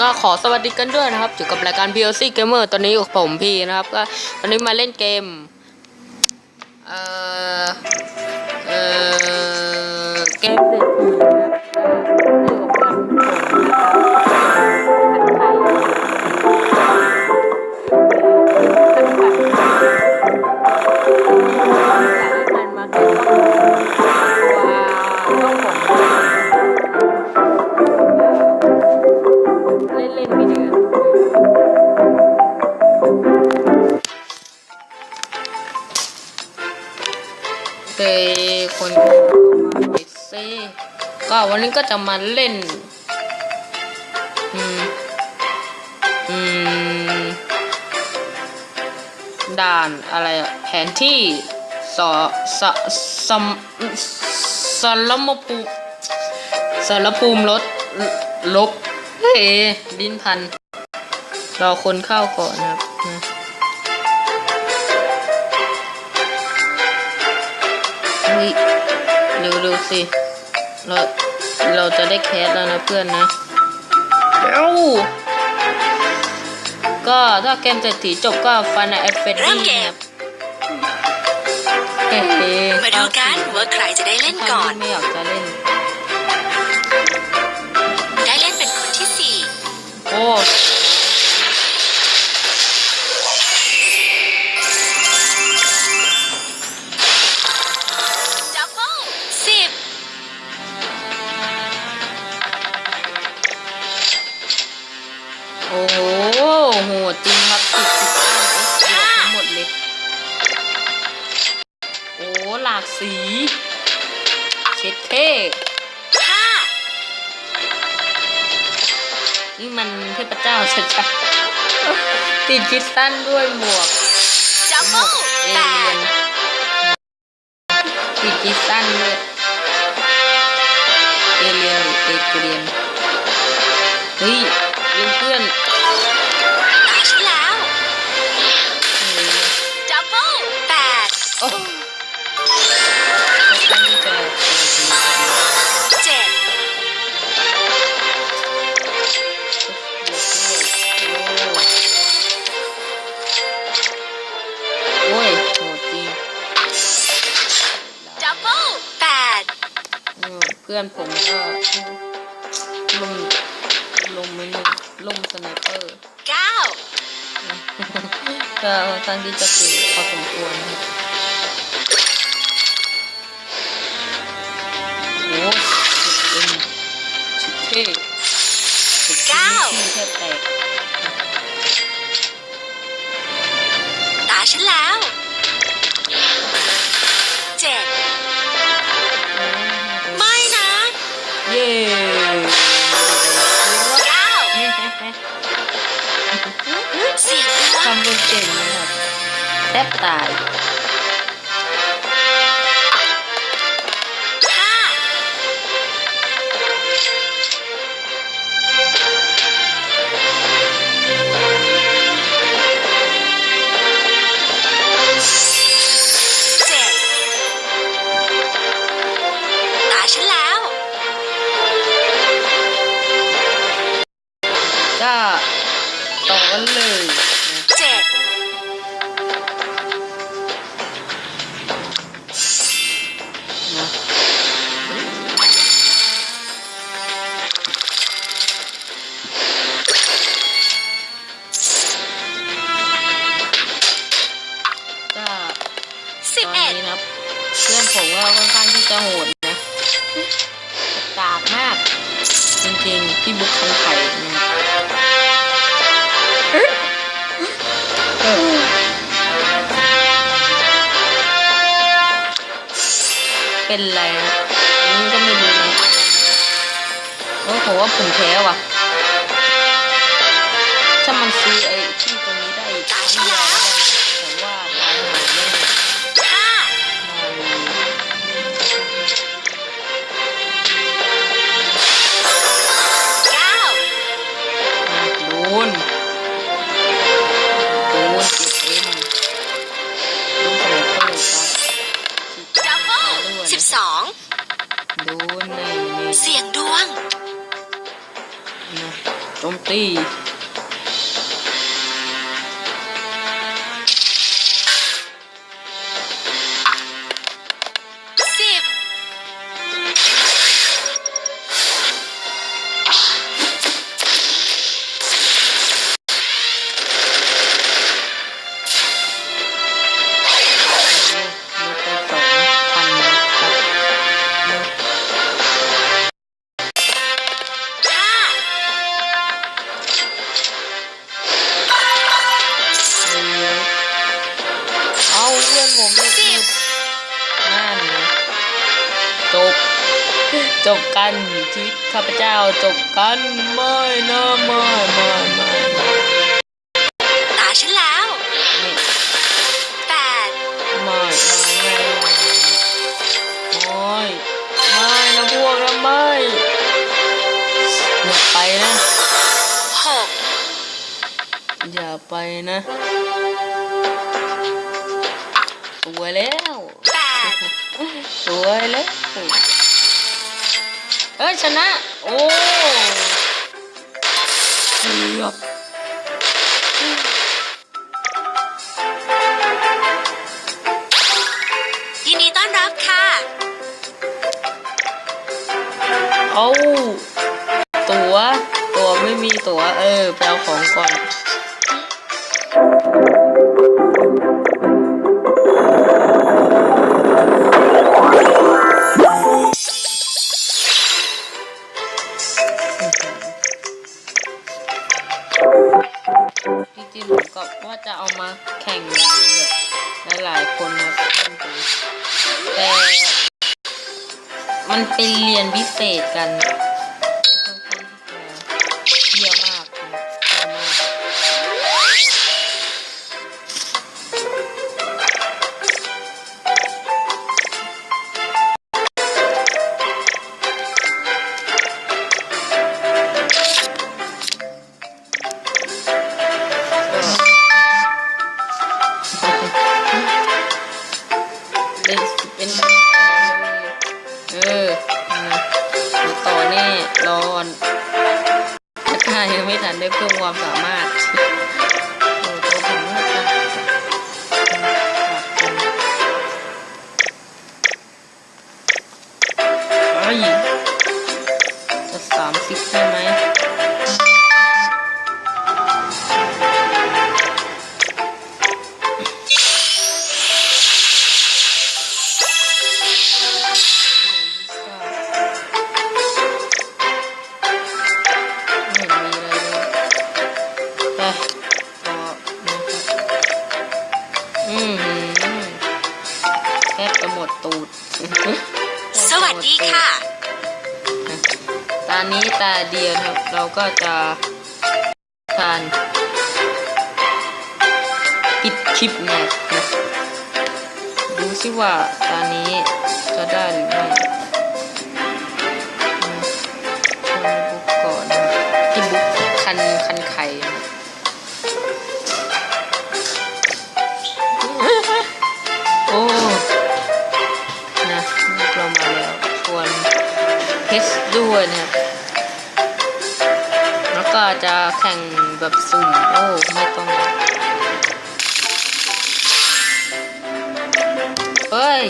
ก็ขอสวัสดีกันด้วยนะครับอยู่กับรายการ PLC Gamer ตอนนี้อยู่กับผมพี่นะครับก็ตอนนี้มาเล่นเกม เอ่อ เอ่อ เกมเศรษฐีนะครับอยู่กั นนี้ก็จะมาเล่น อืม อืม ด่านอะไรอะแผนที่สอสสมสารมภูสารภูมิรถลบเฮ้ดินพัน รอคนเข้าก่อนนะครับนะเฮ้ยเร็วเร็วๆสิเรา เราจะได้แคสแล้วนะเพื่อนนะเร็วก็ถ้าเกมเศรษฐีจบก็ฟันในเอฟเฟดเริ่ดี้มเกนะคมรับเฮ้มาดูกันว่าใครจะได้เล่นก่อน ไม่อยากจะเล่น ได้เล่นเป็นคนที่สี่โอ้ ดคริสตันด้วยหมวกดับหมเบิวลกเอแปเลียดนติดคริสตันด้วยเอเลียนหรือเอเกรียนเฮ้ยเพื่อน พื่อนผมก็ลงลงไม่หนึ่งลงสไนเปอร์เก้าก็ค่อนข้างที่จะเก่งพอสมควรนะครับโอ้สุดเอ็นสุดเท่สุดที่ที่แทบแตกตาฉันแล้ว แท จะโหดนะกากมาก จริงๆ พี่บุ๊คคันไข่นะครับเป็นไรนี่ก็ไม่รู้โอ้ผมว่าผมแพ้ว่ะ ถ้ามันซื้อไอ้ ชีวิตข้าพเจ้าจบกันไม่นะไม่ไม่ไม่ตาฉันแล้วไม่แปดไม่ไม่ไม่ไม่นะพวกนะไม่อย่าไปนะหกอย่าไปนะสวยแล้วแปดสวยแล้ว เอ้ยชนะ โอ้เกือบยินดีต้อนรับค่ะ เอา ตัว ตัวไม่มีตัว เออไปเอาของก่อน จริงๆผมก็ว่าจะเอามาแข่งแบบหลายๆคนนะเพื่อนผมแต่มันเป็นเรียนพิเศษกัน เราก็จะการปิดคลิปแมทนะดูสิว่าตานี้จะได้หรือไม่ชวยบุ๊กก่อนที่บุ๊กคันคันไข่โอ้นะลูกเรามาแล้วควรเทสด้วยนะครับ จะแข่งแบบสุ่มโอ้ไม่ต้องเฮ้ย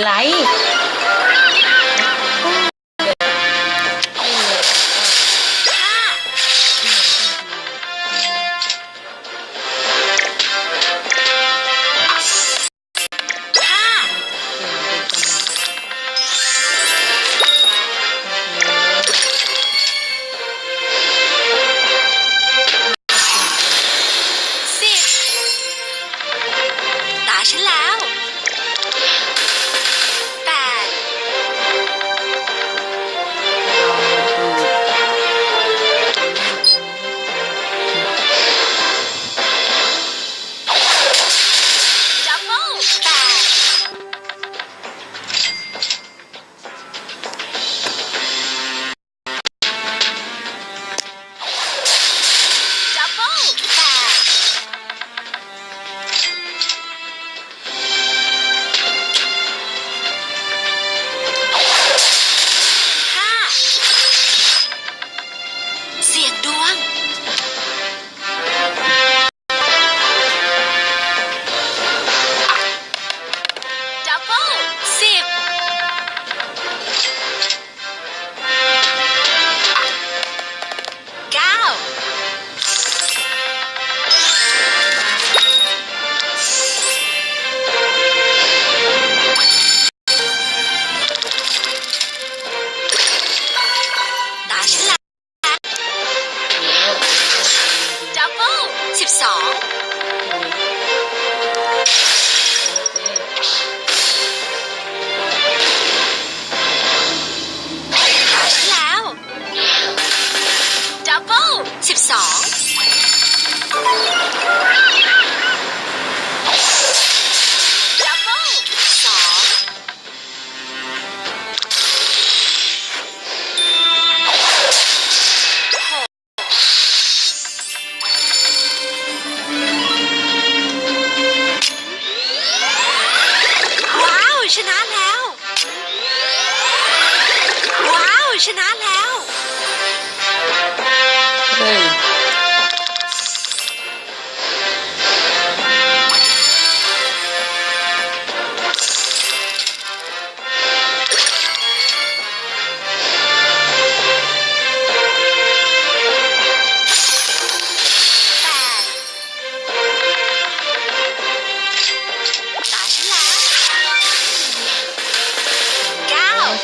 ไหลไ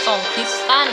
สองพิสตัน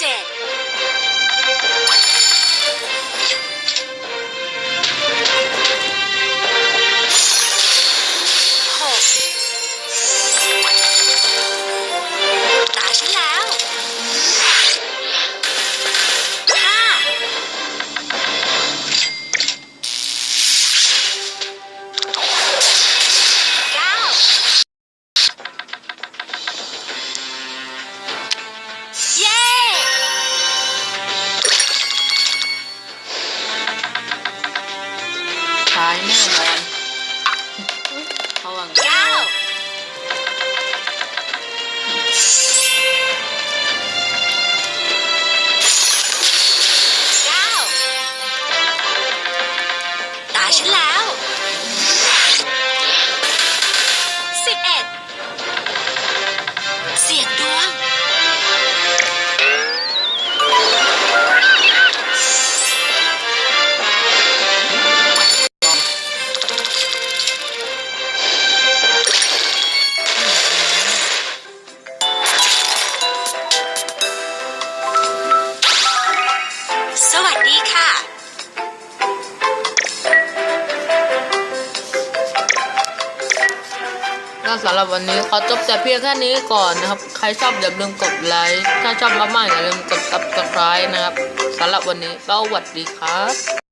Limited. ายแน่นอน ขอจบแต่เพียงแค่นี้ก่อนนะครับ ใครชอบอย่าลืมกดไลค์ ถ้าชอบมากๆอย่าลืมกดซับสไคร b e นะครับสำหรับวันนี้สวัสดีครับ